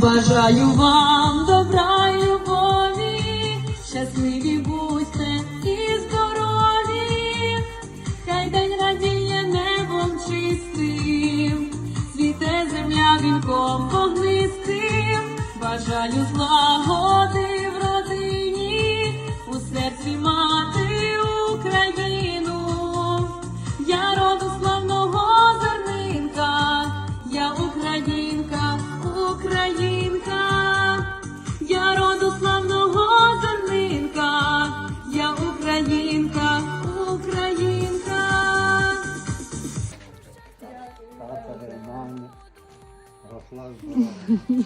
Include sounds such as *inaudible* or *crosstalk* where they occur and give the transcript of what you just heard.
Бажаю вам добра і любові, щасливі будьте і здорові, хай день радіє небом чистим, світе земля вінком вогнистим, бажаю злагоди українка, українка. Тата нормально, росла здорова. *laughs*